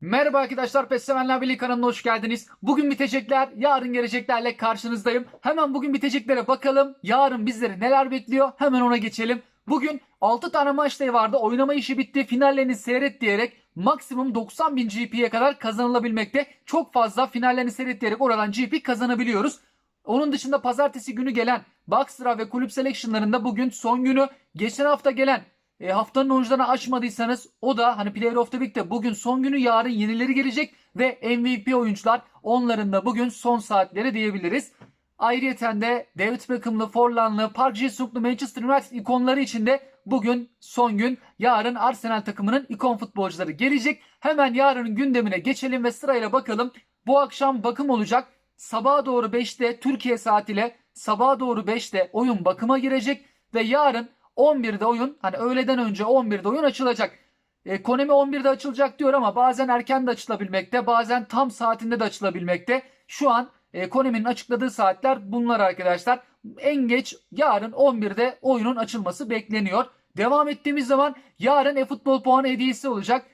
Merhaba arkadaşlar PES Sevenler Birliği kanalına hoş geldiniz. Bugün bitecekler, yarın geleceklerle karşınızdayım. Hemen bugün biteceklere bakalım. Yarın bizleri neler bekliyor? Hemen ona geçelim. Bugün 6 tane maç day vardı. Oynama işi bitti. Finallerini seyret diyerek maksimum 90 bin GP'ye kadar kazanılabilmekte. Çok fazla finallerini seyret diyerek oradan GP kazanabiliyoruz. Onun dışında pazartesi günü gelen Boxtra ve kulüp selectionlarında bugün son günü. Geçen hafta gelen e, haftanın oyuncularını açmadıysanız o da hani Player of the Week'te bugün son günü yarın yenileri gelecek ve MVP oyuncular onların da bugün son saatleri diyebiliriz. Ayrıyeten de David Beckham'lı, Forlan'lı, Park Ji-sung'lu Manchester United ikonları için de bugün son gün. Yarın Arsenal takımının ikon futbolcuları gelecek. Hemen yarının gündemine geçelim ve sırayla bakalım. Bu akşam bakım olacak. Sabaha doğru 5'te Türkiye saatiyle sabaha doğru 5'te oyun bakıma girecek ve yarın 11'de oyun hani öğleden önce 11'de oyun açılacak. E, Konami 11'de açılacak diyor ama bazen erken de açılabilmekte bazen tam saatinde de açılabilmekte. Şu an e, Konami'nin açıkladığı saatler bunlar arkadaşlar. En geç yarın 11'de oyunun açılması bekleniyor. Devam ettiğimiz zaman yarın e-futbol puanı hediyesi olacak.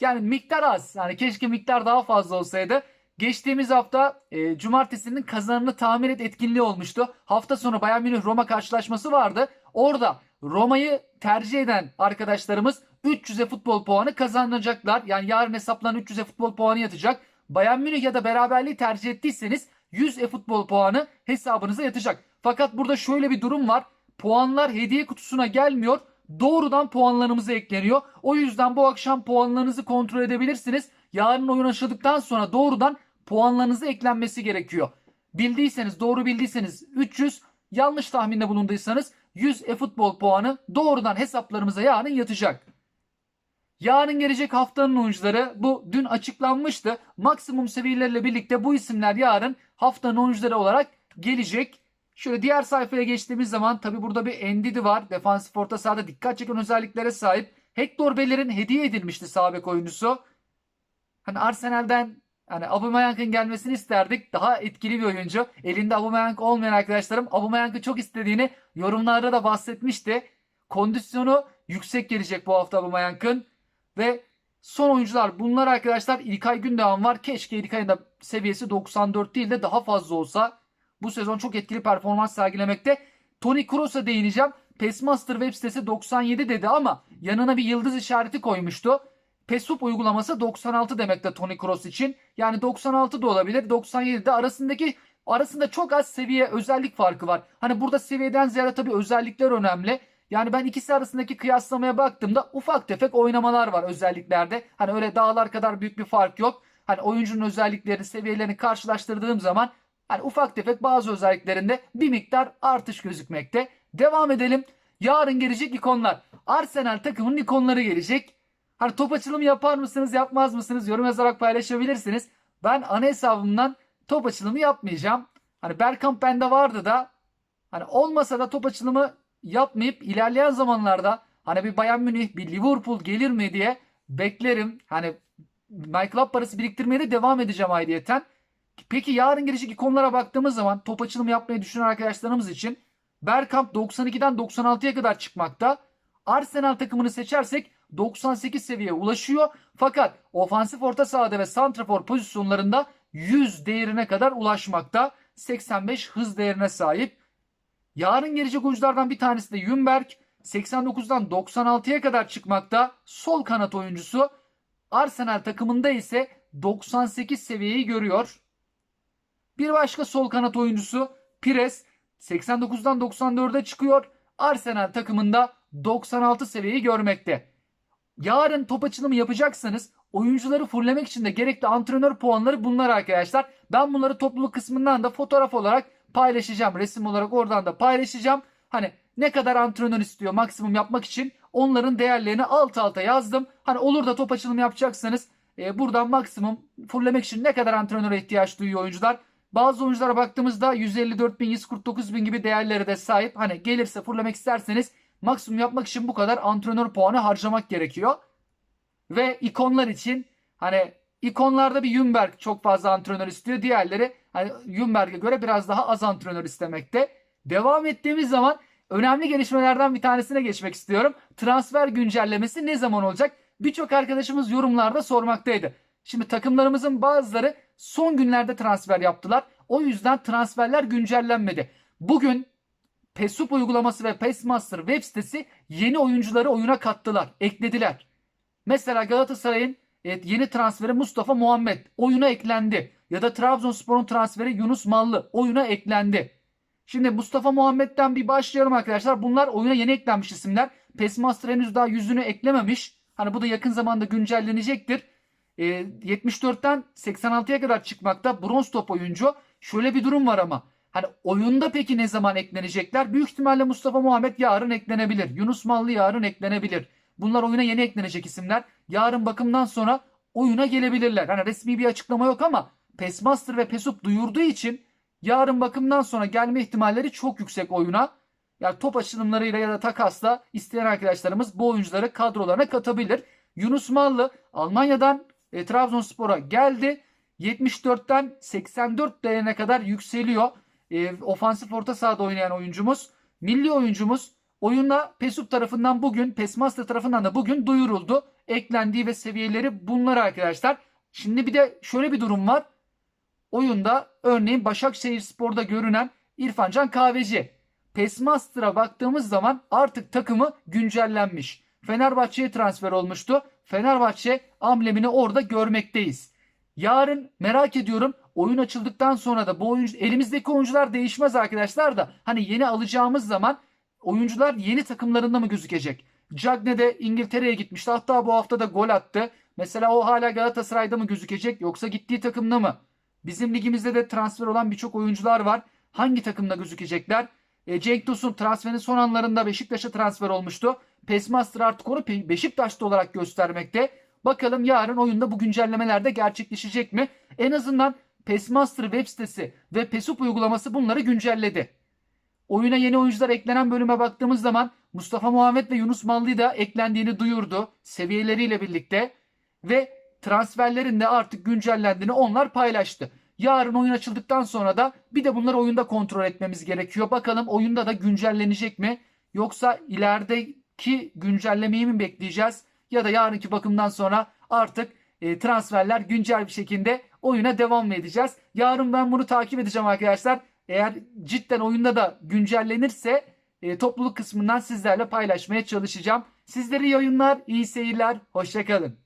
Yani miktar az. Yani keşke miktar daha fazla olsaydı. Geçtiğimiz hafta e, cumartesinin kazanını tahmin et etkinliği olmuştu. Hafta sonu Bayern Münih Roma karşılaşması vardı. Orada Roma'yı tercih eden arkadaşlarımız 300'e futbol puanı kazanacaklar. Yani yarın hesaplanan 300'e futbol puanı yatacak. Bayern Münih ya da beraberliği tercih ettiyseniz 100 e futbol puanı hesabınıza yatacak. Fakat burada şöyle bir durum var. Puanlar hediye kutusuna gelmiyor. Doğrudan puanlarımıza ekleniyor. O yüzden bu akşam puanlarınızı kontrol edebilirsiniz. Yarın oyun açıldıktan sonra doğrudan puanlarınıza eklenmesi gerekiyor. Bildiyseniz, doğru bildiyseniz 300, yanlış tahminde bulunduysanız 100 e-futbol puanı doğrudan hesaplarımıza yarın yatacak. Yarın gelecek haftanın oyuncuları bu dün açıklanmıştı. Maksimum seviyeleriyle birlikte bu isimler yarın haftanın oyuncuları olarak gelecek. Şöyle diğer sayfaya geçtiğimiz zaman tabi burada bir Endidi var. Defansif orta sahada dikkat çeken özelliklere sahip. Hector Beller'in hediye edilmişti sağ bek oyuncusu. Hani Arsenal'den hani Aubameyang'ın gelmesini isterdik. Daha etkili bir oyuncu. Elinde Aubameyang olmayan arkadaşlarım Aubameyang'ı çok istediğini yorumlarda da bahsetmişti. Kondisyonu yüksek gelecek bu hafta Aubameyang'ın. Ve son oyuncular bunlar arkadaşlar İlkay Gündoğan var. Keşke İlkay'ın da seviyesi 94 değil de daha fazla olsa. Bu sezon çok etkili performans sergilemekte. Toni Kroos'a değineceğim. Pacemaster web sitesi 97 dedi ama yanına bir yıldız işareti koymuştu. Pesup uygulaması 96 demekte Toni Kroos için. Yani 96 da olabilir, 97 de arasındaki arasında çok az seviye özellik farkı var. Hani burada seviyeden ziyade tabii özellikler önemli. Yani ben ikisi arasındaki kıyaslamaya baktığımda ufak tefek oynamalar var özelliklerde. Hani öyle dağlar kadar büyük bir fark yok. Hani oyuncunun özelliklerini, seviyelerini karşılaştırdığım zaman hani ufak tefek bazı özelliklerinde bir miktar artış gözükmekte. Devam edelim. Yarın gelecek ikonlar. Arsenal takımının ikonları gelecek. Hani top açılımı yapar mısınız yapmaz mısınız yorum yazarak paylaşabilirsiniz. Ben ana hesabımdan top açılımı yapmayacağım. Hani Bergkamp bende vardı da hani olmasa da top açılımı yapmayıp ilerleyen zamanlarda hani bir Bayern Münih bir Liverpool gelir mi diye beklerim. Hani My Club parası biriktirmeye de devam edeceğim ayrıyeten. Peki yarın gelecek ikonlara baktığımız zaman top açılımı yapmayı düşünen arkadaşlarımız için Bergkamp 92'den 96'ya kadar çıkmakta. Arsenal takımını seçersek 98 seviyeye ulaşıyor. Fakat ofansif orta sahada ve santrafor pozisyonlarında 100 değerine kadar ulaşmakta. 85 hız değerine sahip. Yarın gelecek oyunculardan bir tanesi de Yumberg. 89'dan 96'ya kadar çıkmakta. Sol kanat oyuncusu. Arsenal takımında ise 98 seviyeyi görüyor. Bir başka sol kanat oyuncusu Pires 89'dan 94'e çıkıyor. Arsenal takımında 96 seviyeyi görmekte. Yarın top açılımı yapacaksanız oyuncuları fırlamak için de gerekli antrenör puanları bunlar arkadaşlar. Ben bunları topluluk kısmından da fotoğraf olarak paylaşacağım. Resim olarak oradan da paylaşacağım. Hani ne kadar antrenör istiyor maksimum yapmak için onların değerlerini alt alta yazdım. Hani olur da top açılımı yapacaksanız e, buradan maksimum fırlamak için ne kadar antrenöre ihtiyaç duyuyor oyuncular. Bazı oyunculara baktığımızda 154 bin, 149 bin gibi değerlere de sahip. Hani gelirse fırlamak isterseniz maksimum yapmak için bu kadar antrenör puanı harcamak gerekiyor. Ve ikonlar için hani ikonlarda bir Yumberg çok fazla antrenör istiyor. Diğerleri hani Yumberg'e göre biraz daha az antrenör istemekte. Devam ettiğimiz zaman önemli gelişmelerden bir tanesine geçmek istiyorum. Transfer güncellemesi ne zaman olacak? birçok arkadaşımız yorumlarda sormaktaydı. Şimdi takımlarımızın bazıları son günlerde transfer yaptılar. O yüzden transferler güncellenmedi. Bugün PESUP uygulaması ve PESMaster web sitesi yeni oyuncuları oyuna kattılar, eklediler. Mesela Galatasaray'ın evet, yeni transferi Mustafa Muhammed oyuna eklendi. Ya da Trabzonspor'un transferi Yunus Mallı oyuna eklendi. Şimdi Mustafa Muhammed'den bir başlayalım arkadaşlar. Bunlar oyuna yeni eklenmiş isimler. PESMaster henüz daha yüzünü eklememiş. Hani bu da yakın zamanda güncellenecektir. E, 74'ten 86'ya kadar çıkmakta bronz top oyuncu. Şöyle bir durum var ama. Hani oyunda peki ne zaman eklenecekler? Büyük ihtimalle Mustafa Muhammed yarın eklenebilir. Yunus Mallı yarın eklenebilir. Bunlar oyuna yeni eklenecek isimler. Yarın bakımdan sonra oyuna gelebilirler. Hani resmi bir açıklama yok ama PESMaster ve PESUP duyurduğu için yarın bakımdan sonra gelme ihtimalleri çok yüksek oyuna. Yani top açılımlarıyla ya da takasla isteyen arkadaşlarımız bu oyuncuları kadrolarına katabilir. Yunus Mallı Almanya'dan e, Trabzonspor'a geldi. 74'ten 84 değerine kadar yükseliyor. E, ofansif orta sahada oynayan oyuncumuz. Milli oyuncumuz oyunda PESUP tarafından bugün, PESMaster tarafından da bugün duyuruldu. Eklendiği ve seviyeleri bunlar arkadaşlar. Şimdi bir de şöyle bir durum var. Oyunda örneğin Başakşehir Spor'da görünen İrfancan Kahveci. PESMaster'a baktığımız zaman artık takımı güncellenmiş. Fenerbahçe'ye transfer olmuştu. Fenerbahçe amblemini orada görmekteyiz. Yarın merak ediyorum oyun açıldıktan sonra da bu oyuncu elimizdeki oyuncular değişmez arkadaşlar da hani yeni alacağımız zaman oyuncular yeni takımlarında mı gözükecek? Cagne de İngiltere'ye gitmişti. Hatta bu hafta da gol attı. Mesela o hala Galatasaray'da mı gözükecek yoksa gittiği takımda mı? Bizim ligimizde de transfer olan birçok oyuncular var. Hangi takımda gözükecekler? E, Cenk Tosun transferin son anlarında Beşiktaş'a transfer olmuştu. Pesmaster artık onu Beşiktaş'ta olarak göstermekte. Bakalım yarın oyunda bu güncellemeler de gerçekleşecek mi? En azından Pesmaster web sitesi ve Pesup uygulaması bunları güncelledi. Oyuna yeni oyuncular eklenen bölüme baktığımız zaman Mustafa Muhammed ve Yunus Mallı da eklendiğini duyurdu seviyeleriyle birlikte ve transferlerin de artık güncellendiğini onlar paylaştı. Yarın oyun açıldıktan sonra da bir de bunları oyunda kontrol etmemiz gerekiyor. Bakalım oyunda da güncellenecek mi? Yoksa ilerideki güncellemeyi mi bekleyeceğiz? Ya da yarınki bakımdan sonra artık e, transferler güncel bir şekilde oyuna devam edeceğiz? Yarın ben bunu takip edeceğim arkadaşlar. Eğer cidden oyunda da güncellenirse e, topluluk kısmından sizlerle paylaşmaya çalışacağım. Sizlere iyi oyunlar, iyi seyirler, hoşçakalın.